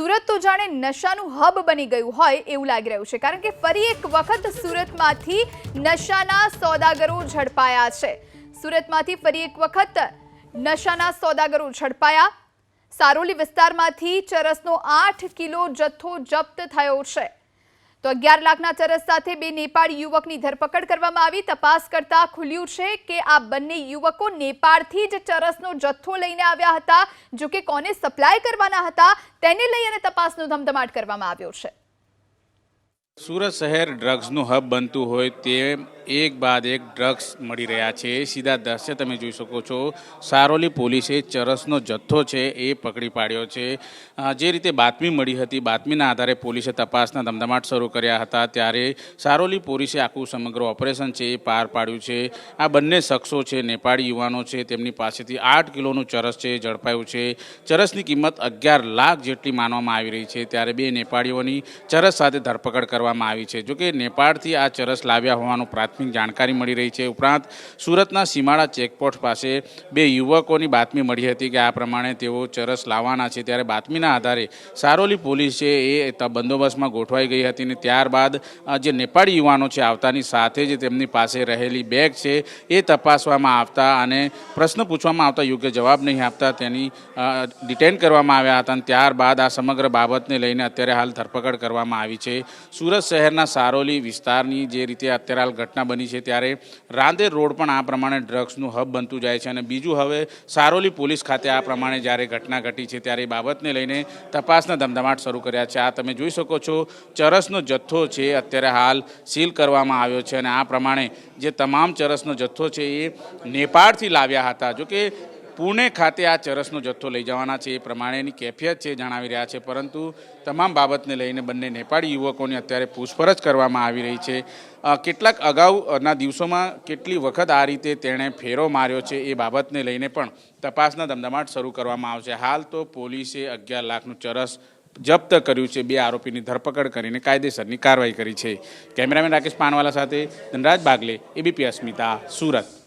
સુરત તો જાણે નશાનું હબ બની ગયું હોય એવું લાગી રહ્યું છે. કારણ કે ફરી એક વખત સુરતમાંથી નશાના સોદાગરો ઝડપાયા છે. સુરતમાંથી ફરી એક વખત નશાના સોદાગરો ઝડપાયા. સારોલી વિસ્તારમાંથી ચરસનો આઠ કિલો જથ્થો જપ્ત થયો છે. તો અગિયાર લાખના ચરસ સાથે બે નેપાળી યુવકની ધરપકડ કરવામાં આવી. તપાસ કરતા ખુલ્યું છે કે આ બંને યુવકો નેપાળથી જ ચરસનો જથ્થો લઈને આવ્યા હતા. જો કે કોને સપ્લાય કરવાના હતા તેને લઈ અને તપાસનો ધમધમાટ કરવામાં આવ્યો છે. સુરત શહેર ડ્રગ્સનું હબ બનતું હોય તે એક બાદ એક ડ્રગ્સ મળી રહ્યા છે. સીધા દ્રશ્ય તમે જોઈ શકો છો. સારોલી પોલીસે ચરસનો જથ્થો છે એ પકડી પાડ્યો છે. જે રીતે બાતમી મળી હતી, બાતમીના આધારે પોલીસે તપાસના ધમધમાટ શરૂ કર્યા હતા ત્યારે સારોલી પોલીસે આખું સમગ્ર ઓપરેશન છે એ પાર પાડ્યું છે. આ બંને શખ્સો છે, નેપાળી યુવાનો છે, તેમની પાસેથી આઠ કિલોનું ચરસ છે ઝડપાયું છે. ચરસની કિંમત અગિયાર લાખ જેટલી માનવામાં આવી રહી છે. ત્યારે બે નેપાળીઓની ચરસ સાથે ધરપકડ કરવામાં આવી છે. જોકે નેપાળથી આ ચરસ લાવ્યા હોવાનું પ્રાથમિક જાણકારી મળી રહી છે. ઉપરાંત સુરતના સીમાડા ચેકપોસ્ટ પાસે બે યુવકોની બાતમી મળી હતી કે આ પ્રમાણે તેઓ ચરસ લાવવાના છે. ત્યારે બાતમીના આધારે સારોલી પોલીસ છે એ બંદોબસ્તમાં ગોઠવાઈ ગઈ હતી અને ત્યારબાદ જે નેપાળી યુવાનો છે આવતાની સાથે જ તેમની પાસે રહેલી બેગ છે એ તપાસવામાં આવતા અને પ્રશ્ન પૂછવામાં આવતા યોગ્ય જવાબ નહીં આપતા તેની ડિટેન કરવામાં આવ્યા હતા અને ત્યારબાદ આ સમગ્ર બાબતને લઈને અત્યારે હાલ ધરપકડ કરવામાં આવી છે. સુરત શહેરના સારોલી વિસ્તારની જે રીતે અત્યારે હાલ ઘટના બની છે ત્યારે રાંદેર રોડ પણ આ પ્રમાણે ડ્રગ્સનું હબ બનતું જાય છે અને બીજું હવે સારોલી પોલીસ ખાતે આ પ્રમાણે જ્યારે ઘટના ઘટી છે ત્યારે એ બાબતને લઈને તપાસના ધમધમાટ શરૂ કર્યા છે. આ તમે જોઈ શકો છો, ચરસનો જથ્થો છે અત્યારે હાલ સીલ કરવામાં આવ્યો છે અને આ પ્રમાણે જે તમામ ચરસનો જથ્થો છે એ નેપાળથી લાવ્યા હતા. જો કે પુણે ખાતે આ ચરસનો જથ્થો લઈ જવાના છે. એ પ્રમાણેની કેફિયત છે જણાવી રહ્યા છે. પરંતુ તમામ બાબતને લઈને બંને નેપાળી યુવકોની અત્યારે પૂછપરછ કરવામાં આવી રહી છે. કેટલાક અગાઉના દિવસોમાં કેટલી વખત આ રીતે તેણે ફેરો માર્યો છે એ બાબતને લઈને પણ તપાસના ધમધમાટ શરૂ કરવામાં આવશે. હાલ તો પોલીસે અગિયાર લાખનું ચરસ જપ્ત કર્યું છે. બે આરોપીની ધરપકડ કરીને કાયદેસરની કાર્યવાહી કરી છે. કેમેરામેન રાકેશ પાનવાલા સાથે ધનરાજ બાગલે, એબીપી અસ્મિતા, સુરત.